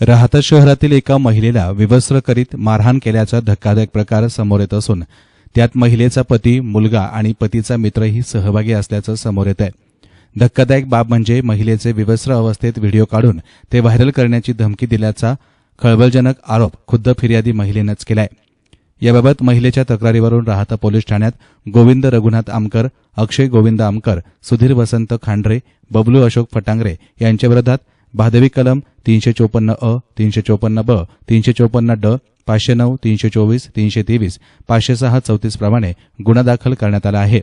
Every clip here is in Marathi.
राहता शहरातील एका महिलेला विवस्त्र करीत मारहाण केल्याचा धक्कादायक प्रकार समोर येत असून त्यात महिलेचा पती मुलगा आणि पतीचा मित्रही सहभागी असल्याचं समोर येत आहे धक्कादायक बाब म्हणजे महिलेचे विवस्त्र अवस्थेत व्हिडिओ काढून ते व्हायरल करण्याची धमकी दिल्याचा खळबळजनक आरोप खुद्द फिर्यादी महिलेनंच केलाय. याबाबत महिलेच्या तक्रारीवरून राहता पोलीस ठाण्यात गोविंद रघुनाथ आमकर अक्षय गोविंद आमकर सुधीर वसंत खांडरे बबलू अशोक फटांगरे यांच्याविरोधात भादवी कलम तीनशे चोपन्न अ तीनशे चोपन्न ब तीनशे चोपन्न ड पाचशे नऊ तीनशे चोवीस तीनशे तेवीस पाचशे सहा चौतीस प्रमाणे गुन्हा दाखल करण्यात आला आहे.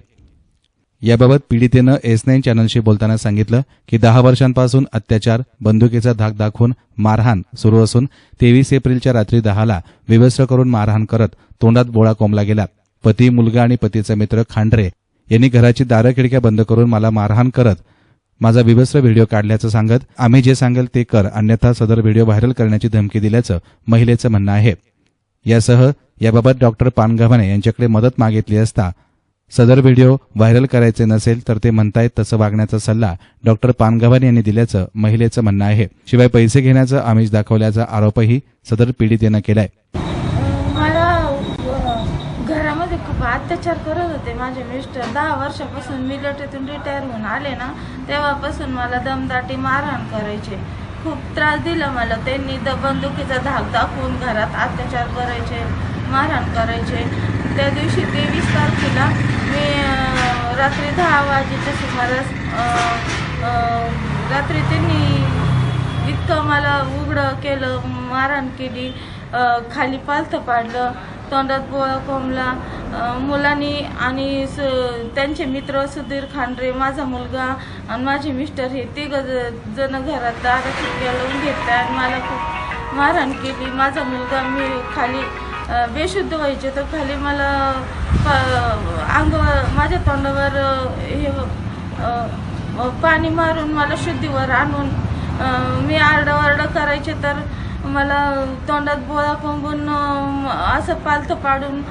याबाबत पीडितेनं एस नाईन चॅनलशी बोलताना सांगितलं की दहा वर्षांपासून अत्याचार बंदुकीचा धाक दाखवून मारहाण सुरू असून तेवीस एप्रिलच्या रात्री दहाला विवस्त्र करून मारहाण करत तोंडात बोळा कोंबला गेला. पती मुलगा आणि पतीचा मित्र खांडरे यांनी घराची दारं खिडक्या बंद करून मला मारहाण करत माझा विवस्त्र व्हिडिओ काढल्याचं सांगत आम्ही जे सांगेल ते कर अन्यथा सदर व्हिडिओ व्हायरल करण्याची धमकी दिल्याचं महिलेचं म्हणणं आहे. यासह याबाबत डॉक्टर पानगव्हाणे यांच्याकडे मदत मागितली असता सदर व्हिडिओ व्हायरल करायचे नसेल तर ते म्हणतायत तसं वागण्याचा सल्ला डॉक्टर पानगव्हाणे यांनी दिल्याचं महिलेचं म्हणणं आहे. शिवाय पैसे घेण्याचं आमिष दाखवल्याचा आरोपही सदर पीडितेनं केलाय. घरामध्ये खूप अत्याचार करत होते माझे मिस्टर दहा वर्षापासून मिलिटरीतून रिटायर होऊन आले ना तेव्हापासून मला दमदाटी मारहाण करायचे. खूप त्रास दिला मला. त्यांनी द बंदुकीचा धाक दाखवून घरात अत्याचार करायचे मारहाण करायचे. त्या दिवशी तेवीस तारखेला मी रात्री दहा वाजेच्या सुमारास रात्री त्यांनी इतकं मला उघडं केलं मारहाण केली खाली पालथं पाडलं. तोंडात बोळा कोंबला मुलांनी आणि स त्यांचे मित्र सुधीर खांडरे माझा मुलगा आणि माझे मिस्टर हे तिघ जण घरात दार लावून घेतल्या आणि मला खूप मारहाण केली. माझा मुलगा मी खाली बेशुद्ध व्हायचे तर खाली मला अंग अंगावर माझ्या तोंडावर हे पाणी मारून मला शुद्धीवर आणून मी आरडाओरडा करायचे तर मला तोंडात बोळा कोंबून असं पालथं पाडून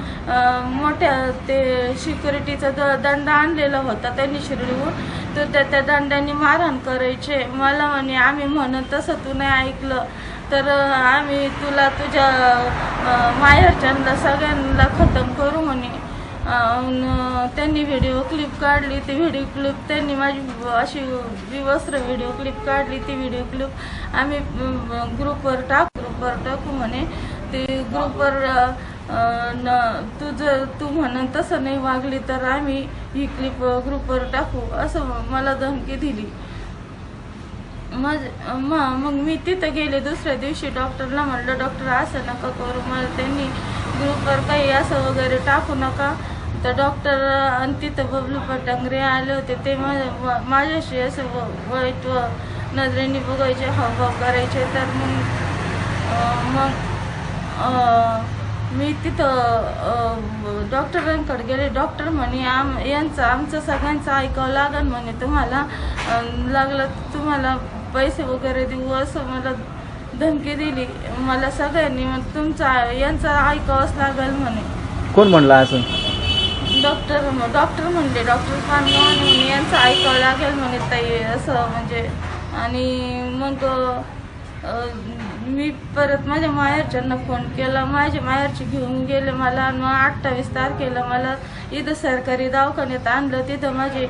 मोठ्या ते सिक्युरिटीचा द दंड आणलेला होता त्यांनी शिरडीवर तर त्या त्या दंडाने मारहाण करायचे. मला म्हणे आम्ही म्हणत तसं तू नाही ऐकलं. तर आम्ही तुला तुझ्या माहेरच्यांना सगळ्यांना खतम करू म्हणे. त्यांनी व्हिडिओ क्लिप काढली ती व्हिडिओ क्लिप त्यांनी माझी अशी विवस्त्र व्हिडिओ क्लिप काढली ती व्हिडिओ क्लिप आम्ही ग्रुपवर टाकू ग्रुपवर टाकू म्हणे. ते ग्रुपवर न तू जर तू म्हणून तसं नाही वागली तर आम्ही ही क्लिप ग्रुपवर टाकू असं मला धमकी दिली. मग म- मग मी तिथं गेले दुसऱ्या दिवशी डॉक्टरला म्हणलं डॉक्टर असं नका करू मला त्यांनी ग्रुपवर काही असं वगैरे टाकू नका. तर डॉक्टर आणि तिथं बबलू पटांगरे आले होते. ते माझ्या माझ्याशी असं व- वाईट व नजरेने बघायचे हावभाव करायचे. तर मग मग मी तिथं डॉक्टरांकडे गेले. डॉक्टर म्हणे आम यांचं आमचं सगळ्यांचं ऐकावं लागन म्हणे. तुम्हाला लागलं तुम्हाला पैसे वगैरे देऊ असं मला धमकी दिली. मला सगळ्यांनी मग तुमचा यांचं ऐकावंच लागेल म्हणे. कोण म्हणला असं? डॉक्टर डॉक्टर म्हणले डॉक्टर पानगावणे म्हणे यांचं ऐकावं लागेल म्हणे ताई असं म्हणजे. आणि मग मी परत माझ्या माहेरच्यांना फोन केला. माझ्या माहेरचे घेऊन गेले मला मग अठ्ठावीस तारखेला मला इथं सरकारी दवाखान्यात आणलं. तिथं माझी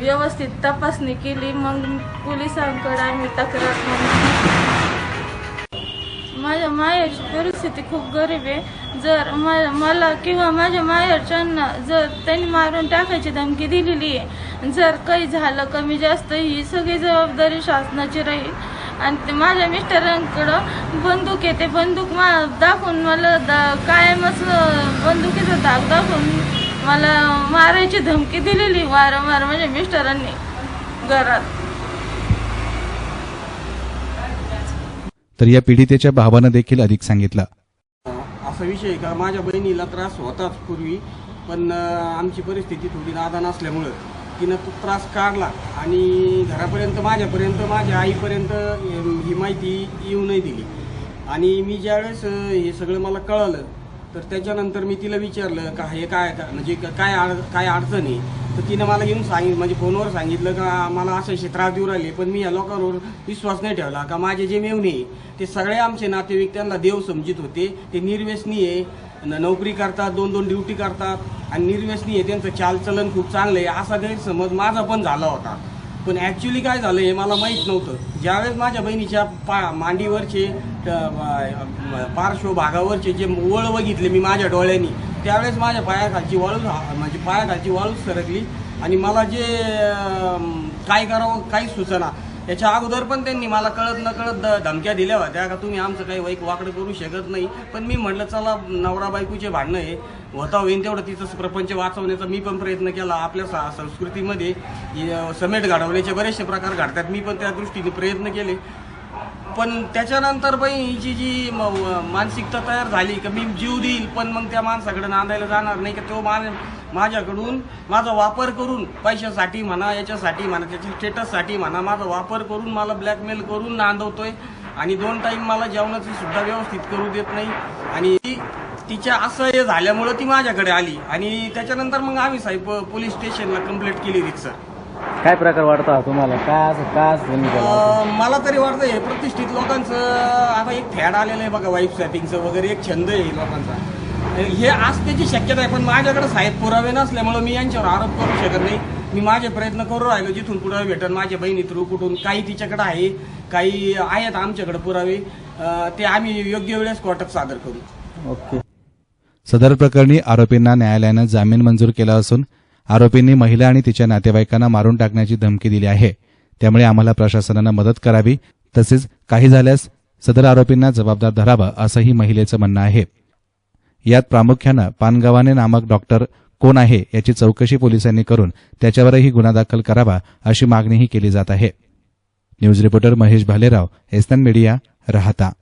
व्यवस्थित तपासणी केली. मग पोलिसांकडे आम्ही तक्रार माझ्या माहेरची परिस्थिती खूप गरीब आहे. जर मा- मला किंवा माझ्या माहेरच्यांना जर त्यांनी मारून टाकायची धमकी दिलेली आहे जर काही झालं कमी जास्त ही सगळी जबाबदारी शासनाची राहील. आणि ते माझ्या मिस्टरांकडं बंदूक आहे ते बंदूक मा दाखवून मला दा कायमच बंदुकीचा धाक दाखवून मला मारायची धमकी दिलेली वारंवार माझ्या मिस्टरांनी घरात. तर या पीडितेच्या भावानं देखील अधिक सांगितलं. असा विषय का? माझ्या बहिणीला त्रास होताच पूर्वी पण आमची परिस्थिती थोडी नादान असल्यामुळं तिनं तो त्रास काढला आणि घरापर्यंत माझ्यापर्यंत माझ्या आईपर्यंत ही माहिती येऊ नाही दिली. आणि मी ज्यावेळेस हे सगळं मला कळलं तर त्याच्यानंतर मी तिला विचारलं का हे काय म्हणजे काय आड काय अडचण आहे? तर तिनं मला येऊन सांगितलं म्हणजे फोनवर सांगितलं का मला असं असे त्रास देऊ राहिले पण मी या लोकांवर विश्वास नाही ठेवला. का माझे जे मेवणे आहे, ते सगळे आमचे नातेवाईक त्यांना देव समजित होते. ते निर्व्यसनी आहे न- नोकरी करतात दोन दोन ड्युटी करतात आणि निर्व्यसनी आहे त्यांचं चालचलन खूप चांगलं आहे असा गैरसमज माझा पण झाला होता. पण ॲक्च्युली काय झालं हे मला माहीत नव्हतं. ज्यावेळेस माझ्या बहिणीच्या पा मांडीवरचे पार्श्वभागावरचे पार्श्व भागावरचे जे वळ बघितले मी माझ्या डोळ्यांनी त्यावेळेस माझ्या पायाखालची वाळू म्हणजे पायाखालची वाळूच सरकली. आणि मला जे काय करावं काही सुचना. याच्या अगोदर पण त्यांनी मला कळत न कळत द- धमक्या दिल्या होत्या का तुम्ही आमचं काही वाईक वाकडं करू शकत नाही. पण मी म्हटलं चला नवरा बायकोचे भांडणं आहे होता होईन तेवढं तिचं प्रपंच वाचवण्याचा मी पण प्रयत्न केला आपल्या सा- संस्कृतीमध्ये. समेट घडवण्याचे बरेचसे प्रकार घडतात. मी पण त्या दृष्टीने प्रयत्न केले. पण त्याच्यानंतर बाई हिची जी मानसिकता तयार झाली की मी जीव देईल पण मग त्या माणसाकडे नांदायला जाणार नाही की तो मान माझ्याकडून माझा वापर करून पैशासाठी म्हणा याच्यासाठी म्हणा त्याच्या स्टेटससाठी म्हणा माझा वापर करून मला ब्लॅकमेल करून नांदवतोय. आणि दोन टाईम मला जेवणाची सुद्धा व्यवस्थित करू देत नाही. आणि ती- तिच्या असह्य झाल्यामुळं ती माझ्याकडे आली. आणि त्याच्यानंतर मग आम्ही साहेब पोलीस स्टेशनला कंप्लेंट केली रिक्सर काय प्रकार वाटतो हा तुम्हाला? काय असं काय असं तुम्ही केलं? अं, मला तरी वाटतं हे प्रतिष्ठित लोकांचं आता एक फॅड आलेलं आहे बघा वाईफ स्वॅपिंगचं वगैरे एक छंद आहे लोकांचा. हे असण्याची शक्यता आहे पण माझ्याकडे साहेब पुरावे नसल्यामुळं मी यांच्यावर आरोप करू शकत नाही. मी माझे प्रयत्न करू राहिलो जिथून पुरावे भेटन माझ्या बहिणी थ्रू कुठून काही तिच्याकडे आहे काही आहेत आमच्याकडे पुरावे. अं, ते आम्ही योग्य वेळेस कोर्टात सादर करू. ओके. सदर प्रकरणी आरोपींना न्यायालयानं जामीन मंजूर केला असून आरोपींनी महिला आणि तिच्या नातेवाईकांना मारून टाकण्याची धमकी दिली आहे. त्यामुळे आम्हाला प्रशासनानं मदत करावी. तसेच काही झाल्यास सदर आरोपींना जबाबदार धरावं असंही महिलेचं म्हणणं आहे. यात प्रामुख्यानं पानगावाने नामक डॉक्टर कोण आहे याची चौकशी पोलिसांनी करून त्याच्यावरही गुन्हा दाखल करावा अशी मागणीही केली जात आहे. News reporter Mahesh Bhalerao S N media Rahata.